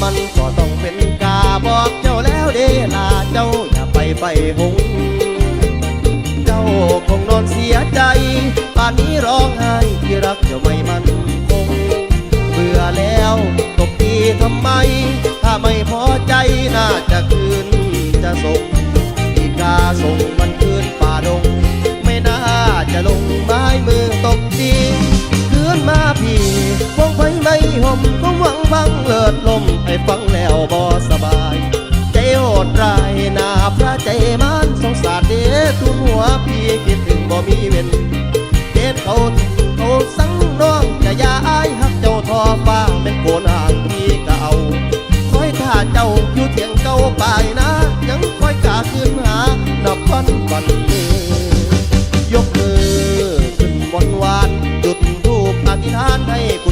มันก็ต้องเป็นกาบอกเจ้าแล้วเดลาเจ้าอย่าไปไปหง เจ้าคงนอนเสียใจป่านนี้ร้องไห้ที่รักเจ้าไม่มันคง เบื่อแล้วตบตีทำไม ถ้าไม่พอใจน่าจะคืน ฟังเลิศลมให้ฟังแล้วบ่สบาย ใจโหดร้ายน้าพระใจมันสงสารเด้ทุนหัวพี่คิดถึงบ่มีเว้นเด็ดเขาเขาสังน้องจะยาอายหักเจ้าทอฟ้าเป็นโกนอ่างพี่เก่าคอยท่าเจ้าอยู่เถียงเก่าปายนะ ยังคอยกาขึ้นหานับวันวันมือยกมือขึ้นวันวานจุดทูปอธิษฐานให้คุณ